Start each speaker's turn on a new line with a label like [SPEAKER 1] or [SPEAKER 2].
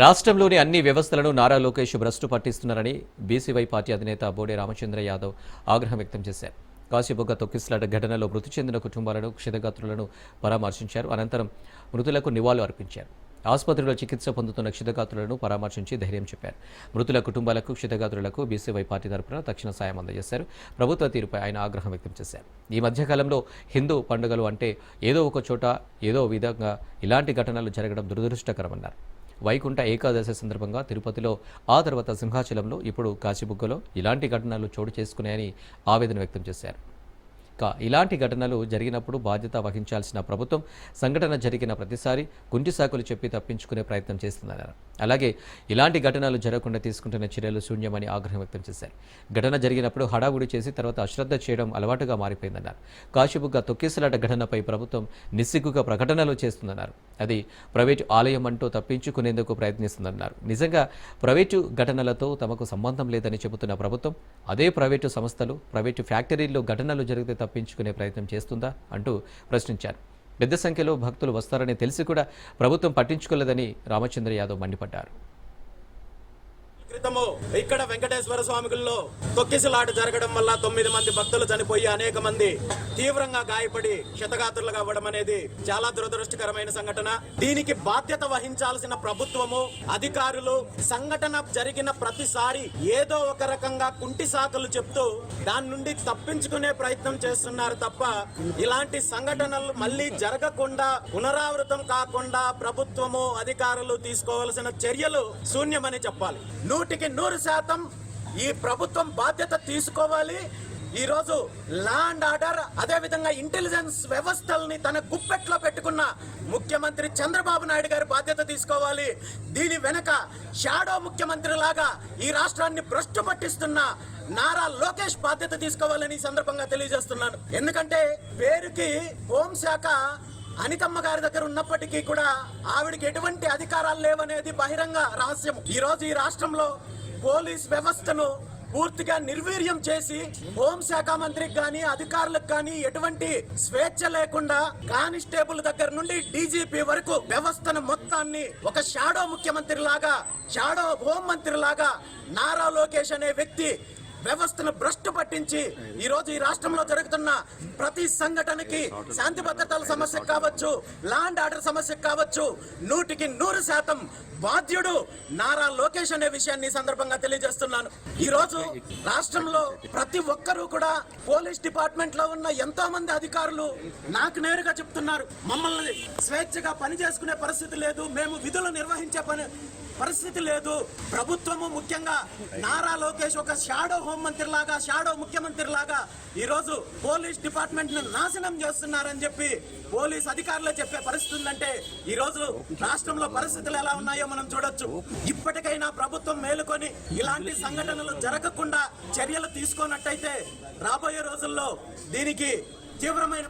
[SPEAKER 1] రాష్ట్రంలోని అన్ని వ్యవస్థలను నారా లోకేష్ భ్రష్టు పట్టిస్తున్నారని బీసీవై పార్టీ అధినేత బోడే రామచంద్ర యాదవ్ ఆగ్రహం వ్యక్తం చేశారు. కాశీబొగ్గ తొక్కిస్లాట ఘటనలో మృతి చెందిన కుటుంబాలను క్షితగాత్రులను పరామర్శించారు. అనంతరం మృతులకు నివాళులు అర్పించారు. ఆసుపత్రిలో చికిత్స పొందుతున్న క్షితగాత్రులను పరామర్శించి ధైర్యం చెప్పారు. మృతుల కుటుంబాలకు క్షితగాత్రులకు బీసీవై పార్టీ తరఫున తక్షణ సాయం అందజేశారు. ప్రభుత్వ తీరుపై ఆయన ఆగ్రహం వ్యక్తం చేశారు. ఈ మధ్యకాలంలో హిందూ పండుగలు అంటే ఏదో ఒక చోట ఏదో విధంగా ఇలాంటి ఘటనలు జరగడం దురదృష్టకరమన్నారు. వైకుంఠ ఏకాదశి సందర్భంగా తిరుపతిలో ఆ తర్వాత సింహాచలంలో ఇప్పుడు కాశీబుగ్గలో ఇలాంటి ఘటనలు చోటు చేసుకున్నాయని ఆవేదన వ్యక్తం చేశారు. కా ఇలాంటి ఘటనలు జరిగినప్పుడు బాధ్యత వహించాల్సిన ప్రభుత్వం సంఘటన జరిగిన ప్రతిసారి కుంటి సాకులు చెప్పి తప్పించుకునే ప్రయత్నం చేస్తుందన్నారు. అలాగే ఇలాంటి ఘటనలు జరగకుండా తీసుకుంటున్న చర్యలు శూన్యమని ఆగ్రహం వ్యక్తం చేశారు. ఘటన జరిగినప్పుడు హడావుడి చేసి తర్వాత అశ్రద్ధ చేయడం అలవాటుగా మారిపోయిందన్నారు. కాశీబుగ్గా తొక్కిసలాట ఘటనపై ప్రభుత్వం నిస్సిగ్గుగా ప్రకటనలు చేస్తుందన్నారు. అది ప్రైవేటు ఆలయం అంటూ తప్పించుకునేందుకు ప్రయత్నిస్తుందన్నారు. నిజంగా ప్రైవేటు ఘటనలతో తమకు సంబంధం లేదని చెబుతున్న ప్రభుత్వం అదే ప్రైవేటు సంస్థలు ప్రైవేటు ఫ్యాక్టరీల్లో ఘటనలు జరిగితే తప్పించుకునే ప్రయత్నం చేస్తుందా అంటూ ప్రశ్నించారు. పెద్ద సంఖ్యలో భక్తులు వస్తారని తెలిసి కూడా ప్రభుత్వం పట్టించుకోలేదని రామచంద్ర యాదవ్ మండిపడ్డారు.
[SPEAKER 2] క్రితము ఇక్కడ వెంకటేశ్వర స్వామి తొక్కిసలాట జరగడం వల్ల తొమ్మిది మంది భక్తులు చనిపోయి అనేక మంది తీవ్రంగా గాయపడి క్షతగాత్రులుగా అవ్వడం అనేది చాలా దురదృష్టకరమైన సంఘటన. దీనికి బాధ్యత వహించాల్సిన ప్రభుత్వము అధికారులు సంఘటన జరిగిన ప్రతిసారి ఏదో ఒక రకంగా కుంటి సాకులు చెప్తూ దాని నుండి తప్పించుకునే ప్రయత్నం చేస్తున్నారు తప్ప ఇలాంటి సంఘటనలు మళ్ళీ జరగకుండా పునరావృతం కాకుండా ప్రభుత్వము అధికారులు తీసుకోవాల్సిన చర్యలు శూన్యమని చెప్పాలి. నూటికి నూరు శాతం ఈ ప్రభుత్వం బాధ్యత తీసుకోవాలి. ఈ రోజు ఆర్డర్ అదే విధంగా ఇంటెలిజెన్స్ వ్యవస్థల్ని తన గుప్పెట్లో పెట్టుకున్న ముఖ్యమంత్రి చంద్రబాబు నాయుడు గారి బాధ్యత తీసుకోవాలి. దీని వెనక షాడో ముఖ్యమంత్రి లాగా ఈ రాష్ట్రాన్ని భ్రష్టు పట్టిస్తున్న నారా లోకేష్ బాధ్యత తీసుకోవాలని ఈ సందర్భంగా తెలియజేస్తున్నాను. ఎందుకంటే పేరుకి హోంశాఖ అనితమ్మ గారి దగ్గర ఉన్నప్పటికీ కూడా ఆవిడకి ఎటువంటి అధికారాలు లేవనేది బహిరంగ రహస్యం. ఈ రోజు ఈ రాష్ట్రంలో పోలీస్ వ్యవస్థను పూర్తిగా నిర్వీర్యం చేసి హోంశాఖ మంత్రికి కానీ అధికారులకు కానీ ఎటువంటి స్వేచ్ఛ లేకుండా కానిస్టేబుల్ దగ్గర నుండి డీజీపీ వరకు వ్యవస్థను మొత్తాన్ని ఒక షాడో ముఖ్యమంత్రి లాగా షాడో హోం మంత్రి లాగా నారా లోకేష్ అనే వ్యక్తి వ్యవస్థను భ్రష్టు పట్టించి ఈ రోజు ఈ రాష్ట్రంలో జరుగుతున్న ప్రతి సంఘటనకి శాంతి భద్రతల సమస్య కావచ్చు ల్యాండ్ ఆర్డర్ సమస్య కావచ్చు నూటికి నూరు శాతం బాధ్యుడు నారా లోకేష్ అనే విషయాన్ని సందర్భంగా తెలియజేస్తున్నాను. ఈ రోజు రాష్ట్రంలో ప్రతి ఒక్కరూ కూడా పోలీస్ డిపార్ట్మెంట్లో ఉన్న ఎంతో మంది అధికారులు నాకు నేరుగా చెప్తున్నారు మమ్మల్ని స్వేచ్ఛగా పని చేసుకునే పరిస్థితి లేదు మేము విధులు నిర్వహించే పని పరిస్థితి లేదు. ప్రభుత్వము ముఖ్యంగా నారా లోకేష్ ఒక షాడో హోంమంత్రి లాగా షాడో ముఖ్యమంత్రి లాగా ఈరోజు పోలీస్ డిపార్ట్మెంట్ను నాశనం చేస్తున్నారని చెప్పి పోలీస్ అధికారులే చెప్పే పరిస్థితి ఉందంటే ఈరోజు రాష్ట్రంలో పరిస్థితులు ఎలా ఉన్నాయో మనం చూడొచ్చు. ఇప్పటికైనా ప్రభుత్వం మేలుకొని ఇలాంటి సంఘటనలు జరగకుండా చర్యలు తీసుకున్నట్టయితే రాబోయే రోజుల్లో దీనికి తీవ్రమైన